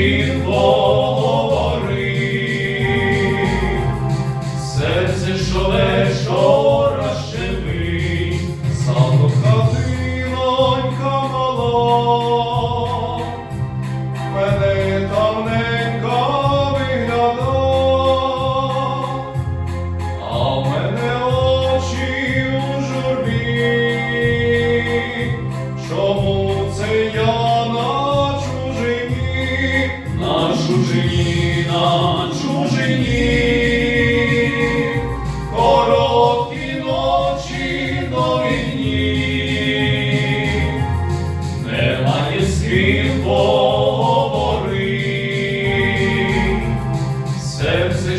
ким поговорити. Серце, що вечора щемить, Солодка динонька мала, мене давненько вигляда, а мене очі у журбі. Чому це я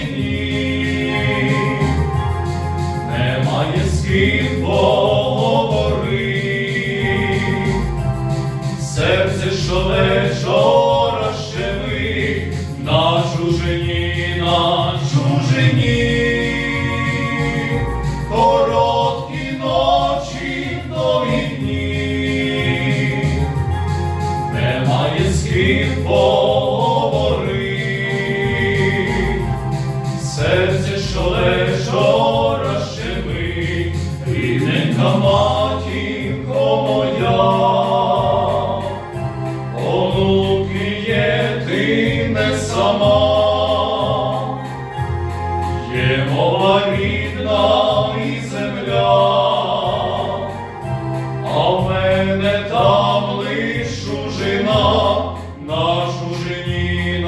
довгі, немає з ким поговорити. Серце, що вечора щемить на чужині, Серце, що вечора щемить, рідненька матінко моя. Онуки є ти не сама, є мова рідна і земля, а в мене там лиш чужина, на чужині,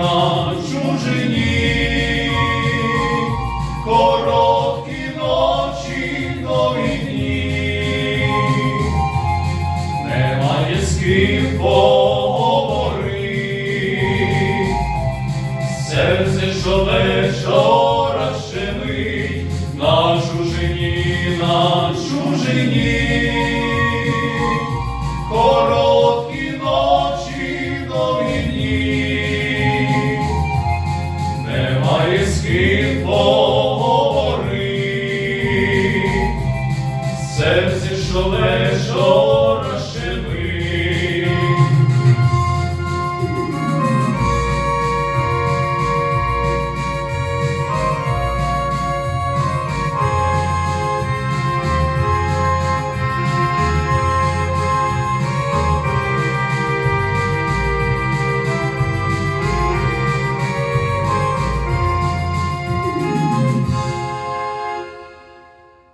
серце що вечора шемить на чужині, на чужині, короткі ночі нові немає з ким поговори, серце що вечора.